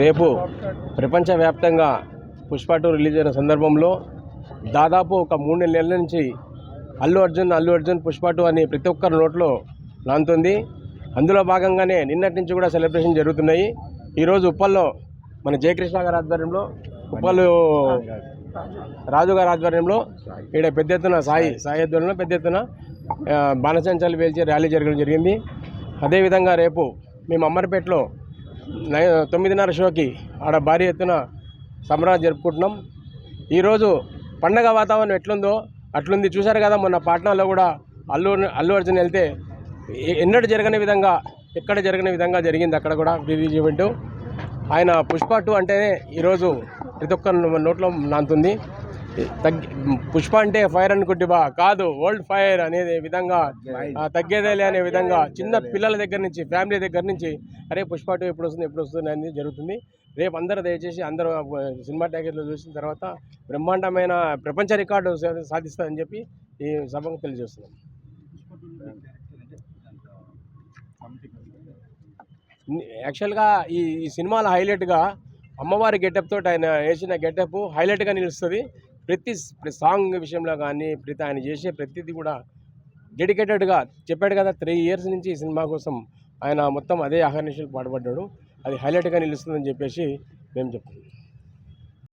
రేపు ప్రపంచవ్యాప్తంగా Pushpa two release అయిన సందర్భంలో దాదాపు ఒక మూడు నెలల నుంచి అల్లు అర్జున్ అల్లు అర్జున్ పుష్ప టూ అని ప్రతి ఒక్కరి నోట్లో నాంతుంది అందులో భాగంగానే నిన్నటి నుంచి కూడా సెలబ్రేషన్ జరుగుతున్నాయి. ఈరోజు ఉప్పల్లో మన జయకృష్ణ గారి ఆధ్వర్యంలో ఉప్పల్ రాజుగారి ఆధ్వర్యంలో ఇక్కడ పెద్ద ఎత్తున సాయి సాయి ఆధ్వర్యంలో పెద్ద ఎత్తున బాణసంచాలు పేల్చి ర్యాలీ జరగడం జరిగింది. అదేవిధంగా రేపు మేము అమ్మర్పేటలో తొమ్మిదిన్నర షోకి ఆడ భారీ ఎత్తున సంబరాలు జరుపుకుంటున్నాం. ఈరోజు పండగ వాతావరణం ఎట్లుందో అట్లుంది. చూశారు కదా మొన్న పాట్నాలో కూడా అల్లు అల్లు అర్జున్ వెళ్తే ఎన్నడూ జరగని విధంగా ఎక్కడ జరగని విధంగా జరిగింది అక్కడ కూడా రిలీజ్ ఈవెంట్. ఆయన పుష్ప టూ అంటేనే ఈరోజు ప్రతి ఒక్క నోట్లో నాంతుంది. తగ్గి పుష్ప అంటే ఫైర్ అనుకుంటుబా కాదు ఓల్డ్ ఫైర్ అనే విధంగా తగ్గేదేలే అనే విధంగా చిన్న పిల్లల దగ్గర నుంచి ఫ్యామిలీ దగ్గర నుంచి అరే పుష్ప టూ ఎప్పుడు వస్తుంది ఎప్పుడు వస్తుంది అనేది జరుగుతుంది. రేపు అందరూ దయచేసి అందరూ సినిమా ట్యాకెట్లు చూసిన తర్వాత బ్రహ్మాండమైన ప్రపంచ రికార్డు సాధిస్తుందని చెప్పి ఈ సభకు తెలియజేస్తున్నాం. యాక్చువల్గా ఈ ఈ సినిమాలో హైలైట్గా అమ్మవారి గెటప్ తోటి ఆయన వేసిన గెటప్ హైలైట్గా నిలుస్తుంది. ప్రతి సాంగ్ విషయంలో కానీ ప్రతి ఆయన చేసే ప్రతిదీ కూడా డెడికేటెడ్గా చెప్పాడు కదా త్రీ ఇయర్స్ నుంచి ఈ సినిమా కోసం ఆయన మొత్తం అదే అహర్నిషలు పాటుపడ్డాడు అది హైలైట్గా నిలుస్తుందని చెప్పేసి మేము చెప్తున్నాం.